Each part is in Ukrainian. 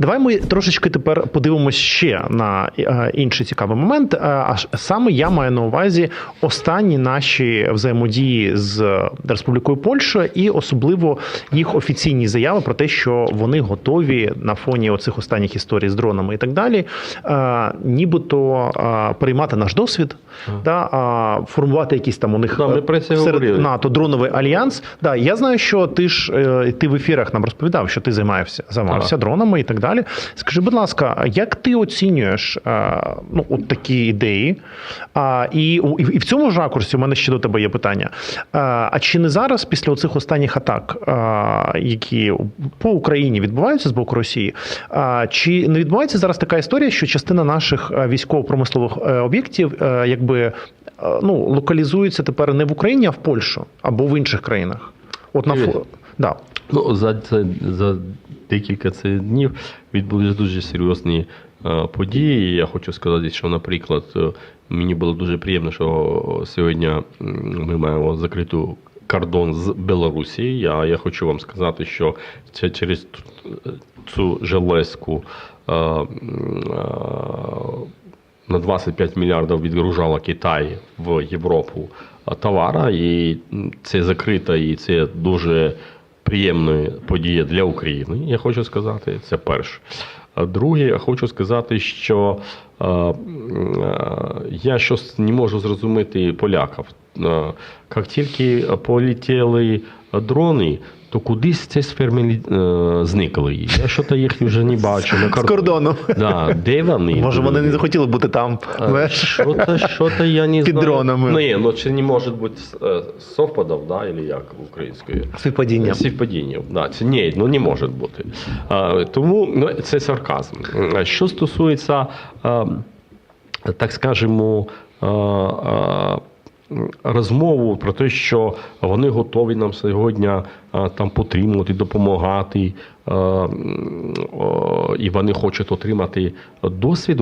Давай ми трошечки тепер подивимося ще на е, інший цікавий момент. Е, А саме я маю на увазі останні наші взаємодії з Республікою Польща і особливо їх офіційні заяви про те, що вони готові на фоні оцих останніх історій з дронами і так далі, е, нібито приймати наш досвід, да, формувати якісь там у них Да, серед. НАТО дроновий альянс. Да, я знаю, що ти ж ти в ефірах нам розповідав, що ти займався займався дронами і так далі. Скажи, будь ласка, як ти оцінюєш е, ну, от такі ідеї? А, і, і в цьому ж ракурсі у мене ще до тебе є питання. А, а чи не зараз, після оцих останніх атак, а, які по Україні відбуваються з боку Росії, а, чи не відбувається зараз така історія, що частина наших е, військово-промислових е, об'єктів е, якби е, ну, локалізується тепер не в Україні, а в Польщу або в інших країнах? От на фо... да. Ну, за, це, за декілька цих днів відбулись дуже серйозні е, події. Я хочу сказати, що, наприклад, е, мені було дуже приємно, що сьогодні ми маємо закриту кордон з Білорусі. Я, я хочу вам сказати, що це через цю железку. е, е, на 25 мільярдів відгружала Китай в Європу товара, і це закрита, і це дуже приємна події для України. Я хочу сказати, це перше. А друге, я хочу сказати, що я щось не можу зрозуміти поляків. Як тільки полетіли дрони, то кудись ці сферми е, зникли. Я щось їх вже не бачу. На З кар- кордону. Да, де вони? Може, вони не захотіли бути там. Що-то, що-то я не Під знаю. дронами. Ну, ні, ну це не може бути е, совпадов, да, или як українською? Співпадіння. Співпадіння. Да, це ні, ну не може бути. А, тому ну, це сарказм. Що стосується, а, так скажемо, а, а, розмову про те, що вони готові нам сьогодні а, там підтримувати, допомагати, а, м, і вони хочуть отримати досвід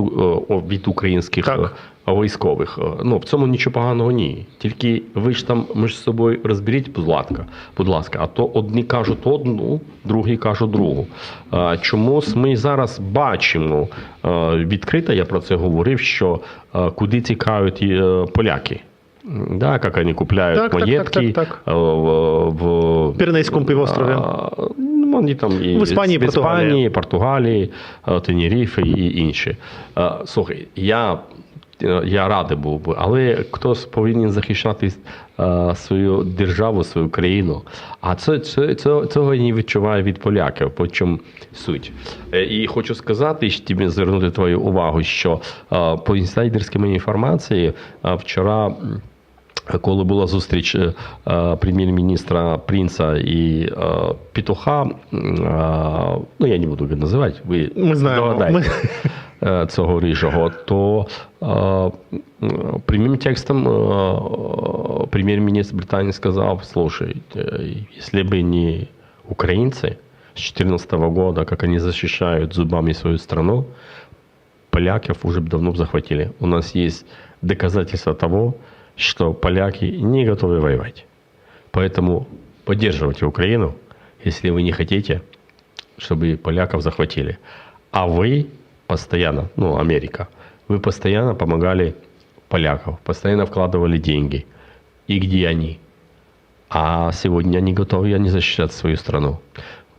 від українських Так. е, військових. Е, Ну в цьому нічого поганого ні. Тільки ви ж там між собою розберіть, будь ласка, будь ласка, а то одні кажуть одну, другі кажуть другу. Е, Чомусь ми зараз бачимо е, відкрито, я про це говорив, що е, куди тікають е, поляки. Да, как они купляют Так, так, маєтки так, так, е, в, в Пиренейском півострові. а, ну, Вони там і В Іспанії, в Португалії. Іспанії, Португалії, Португалії Тенеріфи і інші. Е, Слухай, я, я радий був би, але хтось повинен захищати е, свою державу, свою країну. А це, це, це, цього я не відчуваю від поляків, по чому суть. Е, І хочу сказати, що тобі звернути твою увагу, що е, по інсайдерській інформації е, вчора. коли була зустріч е, е, прем'єр-міністра Принца і е, Петуха, е, ну я не буду його називати, ви Ми знаємо. е, цього рижого, то е, м, прямим текстом е, прем'єр-міністр Британії сказав: слушай, е, якщо б не українці з 2014 года, как они защищают зубами свою страну, поляков уже б давно б захватили. У нас есть доказательства того, что поляки не готовы воевать. Поэтому поддерживайте Украину, если вы не хотите, чтобы поляков захватили. А вы постоянно, ну, Америка, вы постоянно помогали поляков, постоянно вкладывали деньги. И где они? А сегодня они готовы, они защищать свою страну.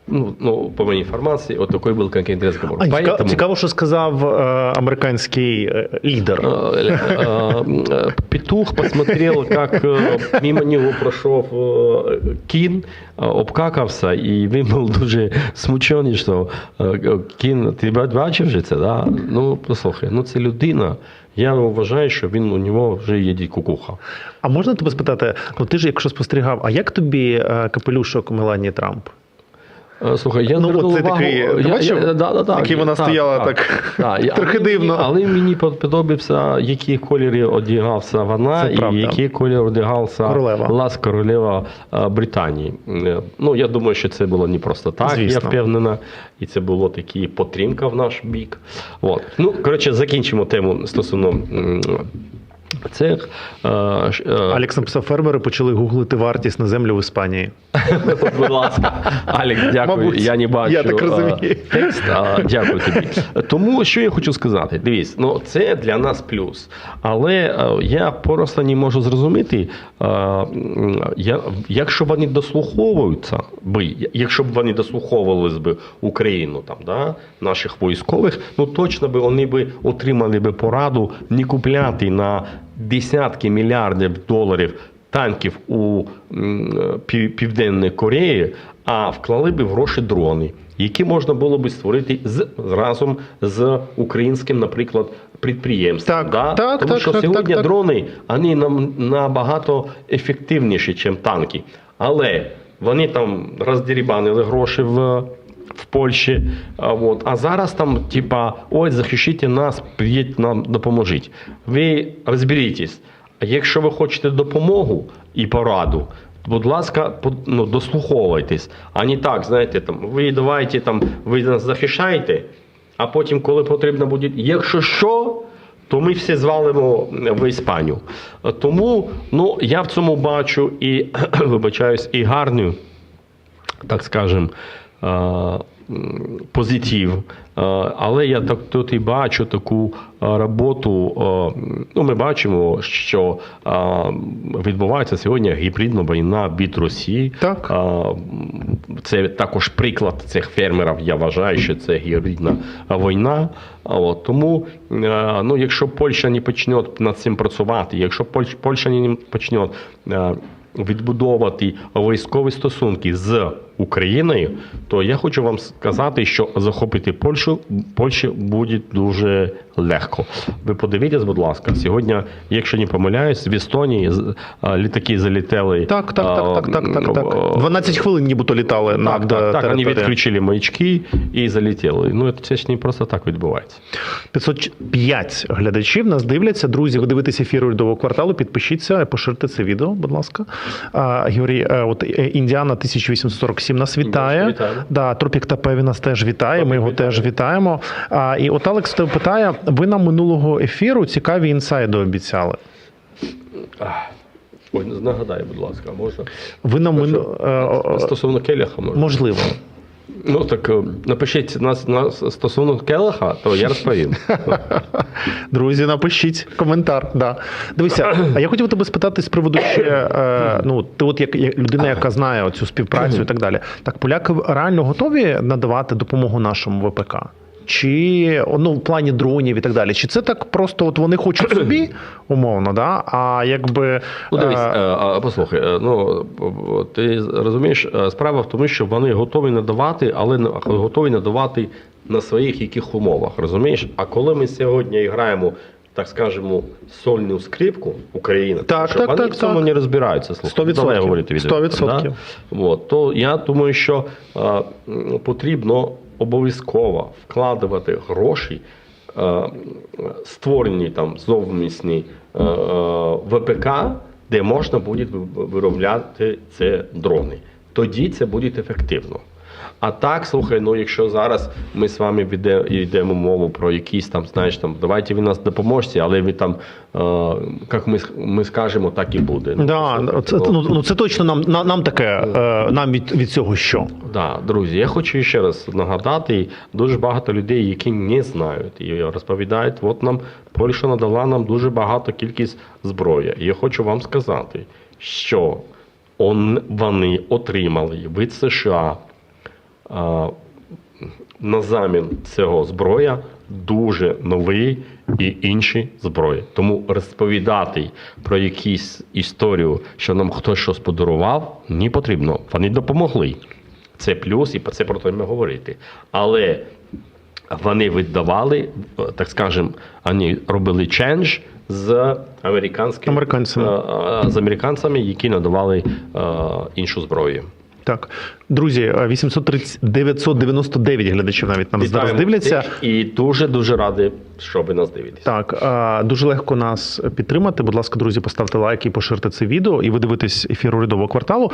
Ну, ну, по моей информации, вот такой был конкретный разговор. А, цікаво, Поэтому- цікаво, що сказав е, американський е, лідер. Э, э, Петух посмотрел, как э, мимо него пройшов э, кін, э, обкакався, і він був дуже смучений, що е, кін, ти бачив же це, да? Ну, послухай, ну це людина. Я вважаю, що він у нього вже є кукуха. А можна тебе спитати, ну ти ж якщо спостерігав, а як тобі е, капелюшок Меланії Трамп? Е, Слухай, я Ну, звернув увагу, такий, ти бачив, да, да, да, який я- вона стояла так Я- трохи але дивно. Мені, але мені подобався, які кольори одягався вона, Це і правда. який колір одягався Королева. Лас королева е, Британії. Е, Ну, я думаю, що це було не просто так, Звісно. я впевнена. І це було такі підтримка в наш бік. От. Ну, коротше, закінчимо тему стосовно м, Це е, е, Алекс написав, фермери почали гуглити вартість на землю в Іспанії. Будь ласка, Алекс, дякую. Мабуть, я не бачу я так е, розумію. текст. а, Дякую тобі. Тому що я хочу сказати, дивись, ну це для нас плюс. Але я просто не можу зрозуміти, я, якщо вони дослуховуються би, якщо б вони дослуховувались би Україну, там, да, наших військових, ну точно би вони би отримали би пораду не купляти на десятки мільярдів доларів танків у Південної Кореї, а вклали б в гроші дрони, які можна було би створити з разом з українським, наприклад, підприємством. Так, да? так, Тому так, що так, сьогодні так, так. дрони вони нам набагато ефективніші, ніж танки. Але вони там роздерібанили гроші в. В Польщі, от. а зараз там, типа, ой, захищайте нас, приїдьте нам допоможіть. Ви розберітесь. Якщо ви хочете допомогу і пораду, будь ласка, ну, дослуховуйтесь. А не так, знаєте, там, ви давайте там, ви нас захищаєте, а потім, коли потрібно буде, якщо що, то ми всі звалимо в Іспанію. Тому ну, я в цьому бачу і вибачаюсь, і гарну так скажем, позитив. Е, Але я так тут і бачу таку е, роботу. е, Ну, ми бачимо, що е, відбувається сьогодні гібридна війна від Росії. Так. Е, Це також приклад цих фермерів. Я вважаю, що це гібридна війна. От, тому, е, ну, якщо Польща не почне над цим працювати, якщо Польща не почне е, відбудовувати військові стосунки з Україною, то я хочу вам сказати, що захопити Польщу Польщі буде дуже легко. Ви подивіться, будь ласка, сьогодні, якщо не помиляюсь, в Естонії літаки залітали. Так, так, так, так, так, так, так. а, 12 хвилин нібито літали так, над так, так, вони відключили маячки і залетіли. Ну, це ж не просто так відбувається. 505 глядачів нас дивляться. Друзі, ви дивитесь ефір урядового кварталу. Підпишіться, поширте це відео, будь ласка. Георгій, е, от е, Індіана 1847 нас вітає. Вітаю. Да, Тропік Тапеві нас теж вітає. Ми його вітаю. теж вітаємо. А, і от Алекс тебе питає: ви нам минулого ефіру цікаві інсайди обіцяли. Ой, нагадай, будь ласка, можна? Ви нам мину... е, Стосовно Келяха, можна? можливо. Ну так е, напишіть нас, на стосовно Келаха, то я розповім. Друзі, напишіть коментар. Да. Дивися, а я хотів тебе спитати з приводу ще. Е, ну, ти, от як, як людина, яка знає цю співпрацю і так далі. Так, поляки реально готові надавати допомогу нашому ВПК? Чи ну, в плані дронів і так далі? Чи це так просто от вони хочуть собі, умовно, да? а якби. Ну, дивись, е, е, а, послухай, е, ну ти розумієш, справа в тому, що вони готові надавати, але готові надавати на своїх яких умовах. Розумієш? А коли ми сьогодні граємо. Так скажемо, сольну скрипку України, Так, що так, вони так, в цьому так. не розбираються. Слухай, Сто відсотків. давай говорити від Сто відсотків. Да? От, то я думаю, що м, потрібно обов'язково вкладувати гроші, е, створені там зовнішні е, е, ВПК, де можна буде виробляти це дрони. Тоді це буде ефективно. А так, слухай, ну якщо зараз ми з вами йдемо мову про якісь там, знаєш, там давайте ви нас допоможете, але ви там, е, як ми, ми скажемо, так і буде. Ну, да, слухай, це, ну, ну, це точно нам, на- нам таке, е, нам від, від цього що? Да, друзі, я хочу ще раз нагадати, дуже багато людей, які не знають і розповідають, от нам Польща надала нам дуже багато кількість зброї. І я хочу вам сказати, що он, вони отримали від США на замін цього зброя дуже нові і інші зброї. Тому розповідати про якісь історію, що нам хтось щось подарував, не потрібно. Вони допомогли. Це плюс, і про це про те ми говорити. Але вони віддавали, так скажемо, вони робили чендж з американськими Американцями. з американцями, які надавали іншу зброю. Так, друзі, е, 830, 999 глядачів навіть нам зараз Вітаємо дивляться. І дуже дуже радий, що ви нас дивитесь. Так, е, дуже легко нас підтримати. Будь ласка, друзі, поставте лайк і поширте це відео. І ви дивитесь ефір урядового кварталу.